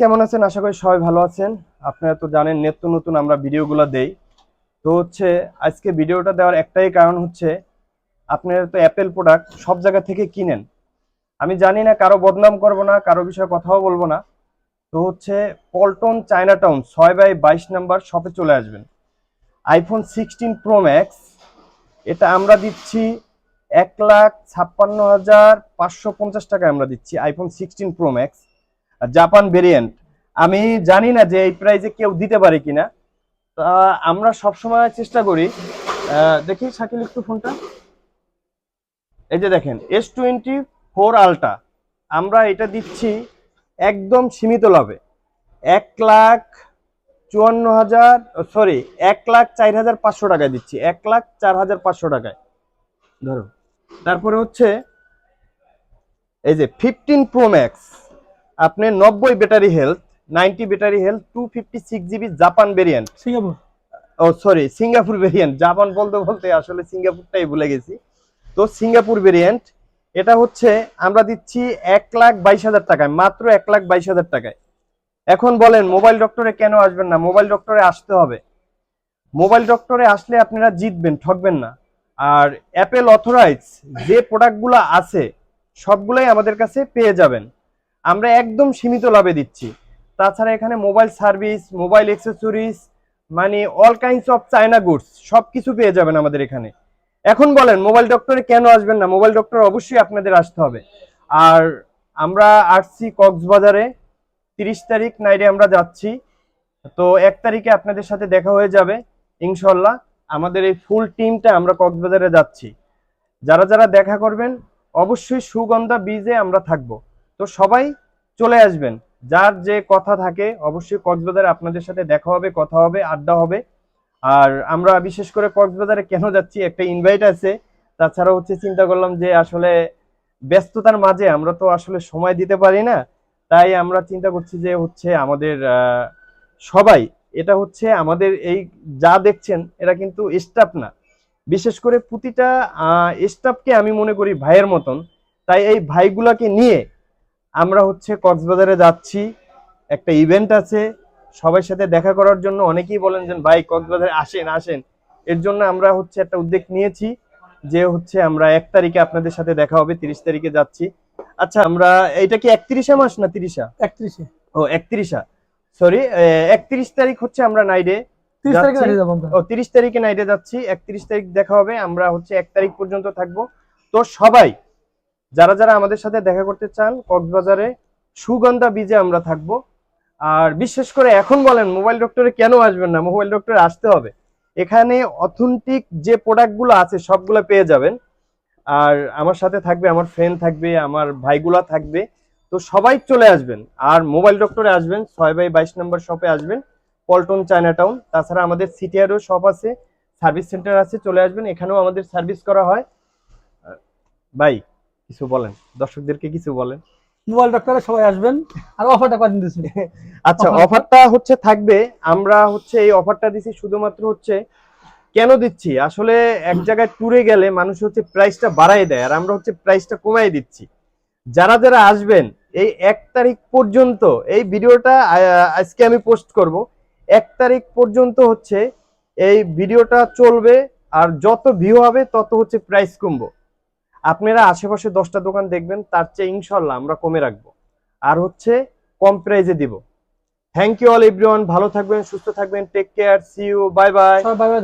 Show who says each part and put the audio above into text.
Speaker 1: কেমন আছেন? আশা করি সবাই ভালো আছেন। আপনারা তো জানেন, নিত্য নতুন আমরা ভিডিওগুলো দেই। তো হচ্ছে, আজকে ভিডিওটা দেওয়ার একটাই কারণ হচ্ছে, আপনারা তো অ্যাপেল প্রোডাক্ট সব জায়গা থেকে কিনেন। আমি জানি না, কারও বদনাম করব না, কারও বিষয়ে কথাও বলব না। তো হচ্ছে, পল্টন চায়না টাউন ছয় বাই বাইশ নাম্বার শপে চলে আসবেন। আইফোন সিক্সটিন প্রো ম্যাক্স এটা আমরা দিচ্ছি এক লাখ ছাপ্পান্ন হাজার পাঁচশো পঞ্চাশ টাকায় আমরা দিচ্ছি iPhone sixteen pro max Japan variant. আমি জানি না যে এই প্রাইজে কেউ দিতে পারে কিনা। তা আমরা সবসময় চেষ্টা করি। দেখি শাকিল একটু ফোনটা। এই যে দেখেন এস টোয়েন্টি ফোর আলটা আমরা এটা দিচ্ছি একদম সীমিত লাভে। এক লাখ চুয়ান্ন হাজার সরি এক লাখ চার হাজার পাঁচশো টাকায় দিচ্ছি। এক লাখ চার হাজার পাঁচশো টাকায়। ধরো। তারপরে হচ্ছে এই যে ফিফটিন প্রো ম্যাক্স আপনি নব্বই battery health ninety battery health two fifty six GB Japan variant
Speaker 2: Singapore
Speaker 1: ও সরি সিঙ্গাপুর ভেরিয়েন্ট জাপান বলতে বলতে আসলে সিঙ্গাপুরটাই ভুলে গেছি। তো সিঙ্গাপুর ভেরিয়েন্ট এটা হচ্ছে আমরা দিচ্ছি এক লাখ বাইশ হাজার টাকায় মাত্র এক লাখ বাইশ হাজার টাকায়। এখন বলেন মোবাইল ডক্টরে কেন আসবেন না? মোবাইল ডক্টরে আসতে হবে। মোবাইল ডক্টরে আসলে আপনারা জিতবেন ঠকবেন না। আর অ্যাপেল অথরাইজ যে প্রোডাক্টগুলো আছে সবগুলোই আমাদের কাছে পেয়ে যাবেন। আমরা একদম সীমিত লাভে দিচ্ছি। তাছাড়া এখানে মোবাইল সার্ভিস, মোবাইল অ্যাক্সেসরিজ মানে all kinds of China goods সব কিছু পেয়ে যাবেন আমাদের এখানে। এখন বলেন, মোবাইল ডক্টরে কেন আসবেন না? মোবাইল ডক্টর অবশ্যই আপনাদের আসতে হবে। আর আমরা আসছি কক্সবাজারে, তিরিশ তারিখ নাইটে আমরা যাচ্ছি। তো এক তারিখে আপনাদের সাথে দেখা হয়ে যাবে ইনশাল্লাহ আমাদের এই ফুল টিমটা আমরা কক্সবাজারে যাচ্ছি। যারা যারা দেখা করবেন, অবশ্যই সুগন্ধা বীজে আমরা থাকব। তো সবাই চলে আসবেন। যার যে কথা থাকে, অবশ্যই কক্সবাজারে আপনাদের সাথে দেখা হবে, কথা হবে, আড্ডা হবে। আর আমরা বিশেষ করে কক্সবাজারে কেন যাচ্ছি, একটা ইনভাইট আছে। তাছাড়া হচ্ছে চিন্তা করলাম যে আসলে ব্যস্ততার মাঝে আমরা তো আসলে সময় দিতে পারি না। তাই আমরা চিন্তা করছি যে হচ্ছে আমাদের সবাই, এটা হচ্ছে আমাদের এই যা দেখছেন এরা কিন্তু স্টাফ না। বিশেষ করে প্রতিটা স্টাফকে আমি মনে করি ভাইয়ের মতন। তাই এই ভাইগুলাকে নিয়ে আমরা হচ্ছে কক্সবাজারে যাচ্ছি একটা ইভেন্ট আছে সবার সাথে দেখা করার জন্য অনেকেই বলেন যে ভাই কক্সবাজারে আসেন আসেন। এর জন্য আমরা হচ্ছে একটা উদ্যোগ নিয়েছি যে হচ্ছে আমরা এক তারিখে আপনাদের সাথে দেখা হবে তিরিশ তারিখে যাচ্ছি। আচ্ছা আমরা এটা কি একত্রিশে মাস না তিরিশা?
Speaker 2: একত্রিশে।
Speaker 1: ও একত্রিশা। সরি একত্রিশ তারিখ হচ্ছে আমরা নাইডে
Speaker 2: তিরিশ তারিখে
Speaker 1: ও তিরিশ নাইটে যাচ্ছি একত্রিশ তারিখ দেখা হবে আমরা হচ্ছে এক তারিখ পর্যন্ত থাকব। তো সবাই যারা যারা আমাদের সাথে দেখা করতে চান, কক্সবাজারে সুগন্ধা বীজে আমরা থাকব। আর বিশেষ করে এখন বলেন, মোবাইল ডক্টরে কেন আসবেন না? মোবাইল ডক্টরে আসতে হবে। এখানে অথেন্টিক যে প্রোডাক্টগুলো আছে, সবগুলো পেয়ে যাবেন। আর আমার সাথে থাকবে, আমার ফ্রেন্ড থাকবে, আমার ভাইগুলা থাকবে। তো সবাই চলে আসবেন। আর মোবাইল ডক্টরে আসবেন, ছয় বাই বাইশ নম্বর শপে আসবেন, পল্টন চায়না টাউন তাছাড়া আমাদের সিটিআরও শপ আছে সার্ভিস সেন্টার আছে, চলে আসবেন। এখানেও আমাদের সার্ভিস করা হয়। ভাই কিছু বলেন? দর্শকদেরকে কিছু বলেন?
Speaker 2: মোবাইল ডক্টরে সবাই আসবেন আর অফারটা কদিন দিচ্ছি
Speaker 1: আচ্ছা অফারটা হচ্ছে থাকবে আমরা হচ্ছে এই অফারটা দিছি শুধুমাত্র হচ্ছে কেন দিচ্ছি? আসলে এক জায়গায় ট্যুরে গেলে মানুষ হচ্ছে প্রাইসটা বাড়াই দেয় আর আমরা হচ্ছে প্রাইসটা কমাই দিচ্ছি। যারা যারা আসবেন এই এক তারিখ পর্যন্ত এই ভিডিওটা আজকে আমি পোস্ট করব। এক তারিখ পর্যন্ত হচ্ছে এই ভিডিওটা চলবে আর যত ভিউ হবে তত হচ্ছে প্রাইস কমবো। আপনারা আশেপাশে দশটা দোকান দেখবেন, তার চেয়ে ইনশাল্লাহ আমরা কমে রাখব। আর হচ্ছে, কম প্রাইজে দিব। থ্যাংক ইউ অল এভরিওয়ান ভালো থাকবেন, সুস্থ থাকবেন take care see you bye bye
Speaker 2: bye bye